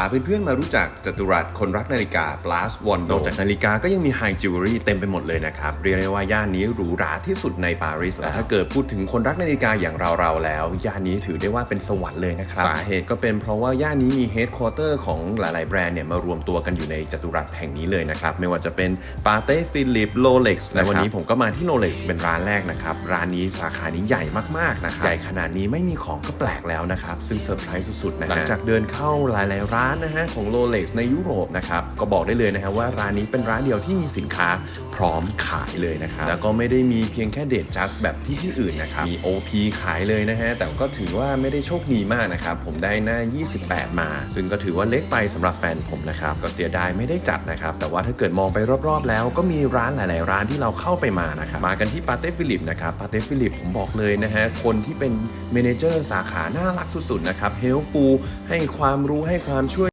าเพื่อนๆมารู้จักจัตุรัสคนรักนาฬิกา Plus One นอกจากนาฬิกาก็ยังมีไฮจิวเวลรี่เต็มไปหมดเลยนะครับ เรียกได้ว่าย่านนี้หรูหราที่สุดในปารีสแต่ถ้าเกิดพูดถึงคนรักนาฬิกาอย่างเราๆแล้ว ย่านนี้ถือได้ว่าเป็นสวรรค์เลยนะครับ สาเหตุก็เป็นเพราะว่าย่านนี้มีเฮดค q u เตอร์ของหลายๆแบรนด์เนี่ยมารวมตัวกันอยู่ในจัตุรัสแห่งนี้เลยนะครับ ไม่ว่าจะเป็นปาเต้ฟิลิปโรเล็กซ์และวันนี้ผมก็มาที่โรเล็กซ์เป็นร้านแรกนะครับร้านนี้สาขานี้ใหญ่มากๆนะครับใหญ่ขนาดนี้ไม่มีของก็แปลกแล้วนะครับซึ่งเซอร์ไพรส์สุดๆนะฮะหลังจากเดินเข้าหลายๆร้านนะฮะของโรเล็กซ์ในยุโรปนะครับก็บอกได้เลยนะฮะว่าร้านนี้เป็นร้านเดียวที่มีสินค้าพร้อมขายเลยนะครับแล้วก็ไม่ได้มีเพียงแค่เดทจัสแบบที่ที่อื่นนะครับมี OP ขายเลยนะฮะแต่ก็ถือว่าไม่ได้โชคดีมากนะครับผมได้หน้า 28 มา ซึ่งก็ถือว่าเล็กไปสำหรับแฟนผมนะครับก็เสียดายไม่ได้จัดนะครับแต่ว่าถ้าเกิดมองไปรอบๆ แล้วก็มีร้านหลาย ๆ ร้านที่เราเข้าไปมานะครับมากันที่ปาเต้ฟิลิปนะครับปาเต้ฟิลิปผมบอกเลยนะฮะคนที่เป็นเมนเจอร์สาขาน่ารักสุดๆนะครับเฮลฟูให้ความรู้ให้ความช่วย